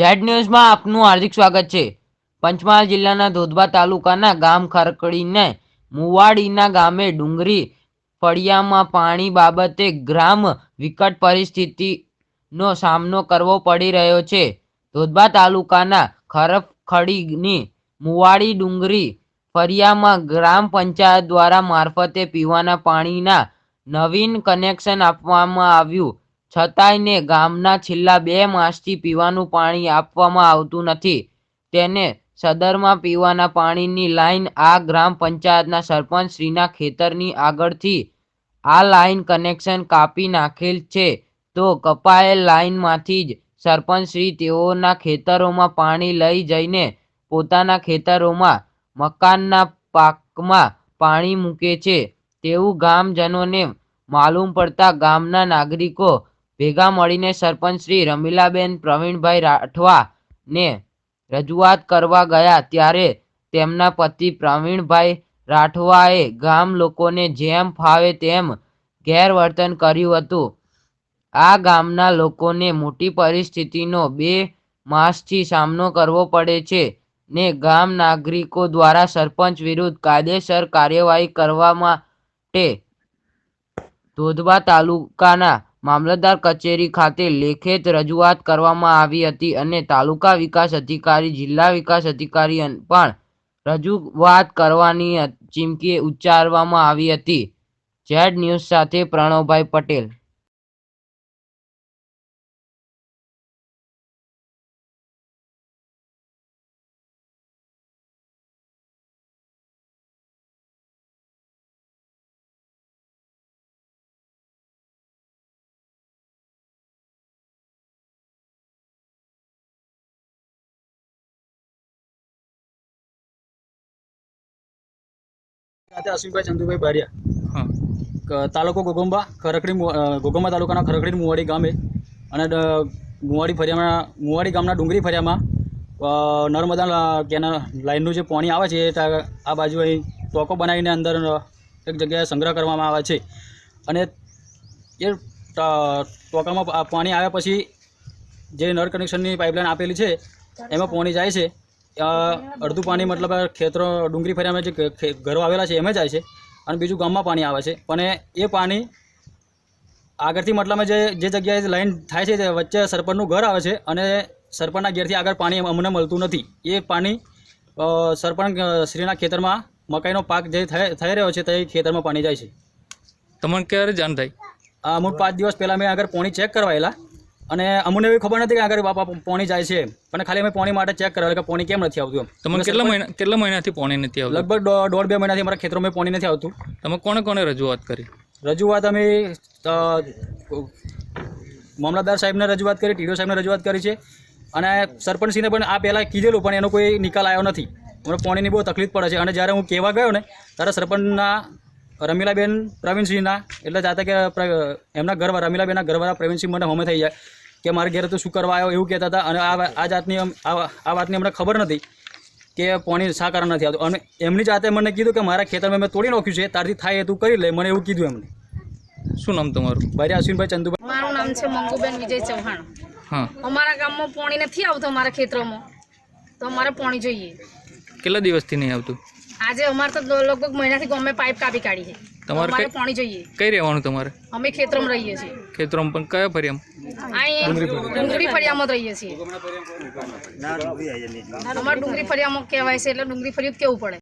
Z ન્યૂઝમાં આપનું હાર્દિક સ્વાગત છે. પંચમહાલ જિલ્લાના ધોધબા તાલુકાના ગામ ખરકડીને મુવાડીના ગામે ડુંગરી ફળિયામાં પાણી બાબતે ગ્રામ વિકટ પરિસ્થિતિનો સામનો કરવો પડી રહ્યો છે. ધોધબા તાલુકાના ખરખડીની મુવાડી ડુંગરી ફળિયામાં ગ્રામ પંચાયત દ્વારા મારફતે પીવાના પાણીના નવીન કનેક્શન આપવામાં આવ્યું. છતાંય ને ગામના છેલ્લા બે માસથી પીવાનું પાણી આપવામાં આવતું નથી. તેને સદરમાં પીવાના પાણીની લાઈન આ ગ્રામ પંચાયતના સરપંચ શ્રીના ખેતરની આગળથી આ લાઈન કનેક્શન કાપી નાખેલ છે. તો કપાયેલ લાઈનમાંથી જ સરપંચ શ્રી તેઓના ખેતરોમાં પાણી લઈ જઈને પોતાના ખેતરોમાં મકાનના પાકમાં પાણી મૂકે છે. તેવું ગામજનોને માલુમ પડતા ગામના નાગરિકો ભેગા મળીને સરપંચ શ્રી રમીલાબેન પ્રવીણભાઈ રાઠવા ને રજૂઆત કરવા ગયા ત્યારે તેમના પતિ પ્રવીણભાઈ રાઠવાએ ગામ લોકોને જેમ ફાવે તેમ ગેરવર્તન કર્યું હતું. આ ગામના લોકોને મોટી પરિસ્થિતિનો બે માસથી સામનો કરવો પડે છે ને ગામ નાગરિકો દ્વારા સરપંચ વિરુદ્ધ કાયદેસર કાર્યવાહી કરવા માટે ધોધબા તાલુકાના મામલતદાર કચેરી ખાતે લેખિત રજૂઆત કરવામાં આવી હતી અને તાલુકા વિકાસ અધિકારી, જિલ્લા વિકાસ અધિકારી પણ રજૂઆત કરવાની ચીમકી ઉચ્ચારવામાં આવી હતી. જેડ ન્યૂઝ સાથે પ્રણવભાઈ પટેલ ખાતે અશ્વિનભાઈ ચંદુભાઈ બારિયા. તાલુકો ગોગંબા ખરખડી ગોગંબા તાલુકાના ખરખડી મુવાડી ગામે અને મુવાડી ફરિયામાં મુવાડી ગામના ડુંગરી ફરિયામાં નર્મદા કેના લાઈનનું જે પાણી આવે છે એ આ બાજુ અહીં ટોકો બનાવીને અંદર એક જગ્યાએ સંગ્રહ કરવામાં આવે છે. અને એ ટોકામાં પાણી આવ્યા પછી જે નળ કનેક્શનની પાઇપલાઇન આપેલી છે એમાં પાણી જાય છે. અડધું પાણી મતલબ ખેતરો ડુંગળી ફર્યામાં જે ઘરો આવેલા છે એમાં જાય છે અને બીજું ગામમાં પાણી આવે છે. પણ એ પાણી આગળથી મતલબ જે જે જગ્યાએ લાઈન થાય છે તે વચ્ચે સરપંચનું ઘર આવે છે અને સરપંચના ઘેરથી આગળ પાણી અમને મળતું નથી. એ પાણી સરપંચ શ્રીના ખેતરમાં મકાઈનો પાક જે થઈ થઈ રહ્યો છે તે ખેતરમાં પાણી જાય છે. તમને ક્યારે જાણ થઈ આ અમુક પાંચ દિવસ પહેલાં મેં આગળ પાણી ચેક કરવાયેલા અને અમને એવી ખબર નથી કે આગળ બાપા પોણી જાય છે. પણ ખાલી અમે પોણી માટે ચેક કરાવેલા કે પોણી કેમ નથી આવતું તમે તમને કેટલા મહિના કેટલા મહિનાથી પોણી નથી આવતું? લગભગ દોઢ બે મહિનાથી અમારા ખેતરોમાં પોણી નથી આવતું. તમે કોને કોને રજૂઆત કરી? રજૂઆત અમે મામલતદાર સાહેબને રજૂઆત કરી ટીડીઓ સાહેબને રજૂઆત કરી છે. અને સરપંચશ્રીને પણ આ પહેલાં કીધેલું પણ એનો કોઈ નિકાલ આવ્યો નથી. મને પોણીની બહુ તકલીફ પડે છે. અને જ્યારે હું કહેવા ગયો ને ત્યારે સરપંચના રમીલાબેન પ્રવીણસિંહના એટલે જાતે કે એમના ઘરવાળા રમીલાબેનના ઘરવાળા પ્રવીણસિંહ મને હોમે થઈ જાય. કે મારે ઘેરે તો શું કરવા આવ્યો એવું કહેતા હતા. અને આ આ જાતની આ વાતની અમને ખબર નથી કે પાણી શા કારણ નથી આવતું. અને એમની જાતે મને કીધું કે મારા ખેતરમાં મેં તોડી નાખ્યું છે તારથી થાય એ તું કરી લે મને એવું કીધું એમને શું નામ તમારું? ભાઈ અશ્વિનભાઈ ચંદુભાઈ મારું નામ છે મંગુબેન વિજય ચૌહાણ. હા. અમારા ગામમાં પાણી નથી આવતું અમારા ખેતરોમાં. તો અમારે પાણી જોઈએ. કેટલા દિવસથી નહીં આવતું? આજે અમારે તો લગભગ મહિનાથી ગમે પાઇપ કાપી કાઢી છે. તમારે કઈ- પાણી જોઈએ. કઈ રહેવાનું તમારે? અમે ખેતરમાં રહીએ છીએ. ખેતરોમાં પણ કયા ફરિયામ અહીં ડુંગળી ફરિયામાં રહીએ છીએ. અમારે ડુંગળી ફરિયામાં કહેવાય છે એટલે ડુંગળી ફરિયાદ કેવું પડે.